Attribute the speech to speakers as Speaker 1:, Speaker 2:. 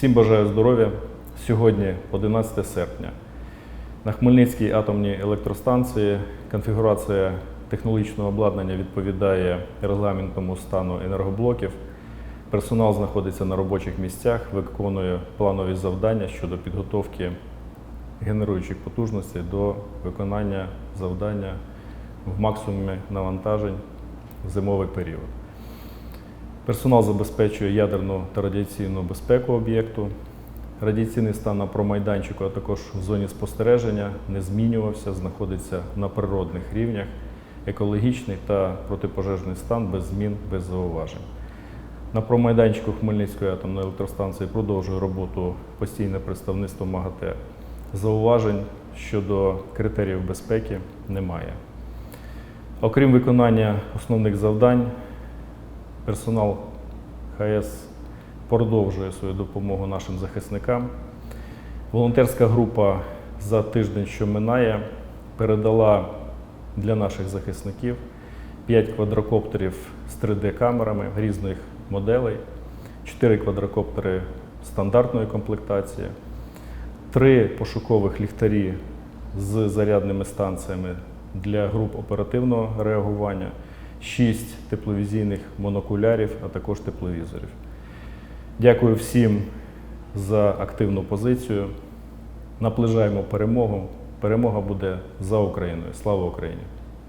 Speaker 1: Всім бажаю здоров'я. Сьогодні 11 серпня. На Хмельницькій атомній електростанції конфігурація технологічного обладнання відповідає регламентному стану енергоблоків. Персонал знаходиться на робочих місцях, виконує планові завдання щодо підготовки генеруючих потужностей до виконання завдання в максимумі навантажень в зимовий період. Персонал забезпечує ядерну та радіаційну безпеку об'єкту. Радіаційний стан на промайданчику, а також в зоні спостереження не змінювався, знаходиться на природних рівнях. Екологічний та протипожежний стан без змін, без зауважень. На промайданчику Хмельницької атомної електростанції продовжує роботу постійне представництво МАГАТЕ. Зауважень щодо критеріїв безпеки немає. Окрім виконання основних завдань, персонал ХС продовжує свою допомогу нашим захисникам. Волонтерська група за тиждень, що минає, передала для наших захисників 5 квадрокоптерів з 3D-камерами різних моделей, 4 квадрокоптери стандартної комплектації, 3 пошукових ліхтарі з зарядними станціями для груп оперативного реагування, 6 тепловізійних монокулярів, а також тепловізорів. Дякую всім за активну позицію. Наближаємо перемогу. Перемога буде за Україною. Слава Україні!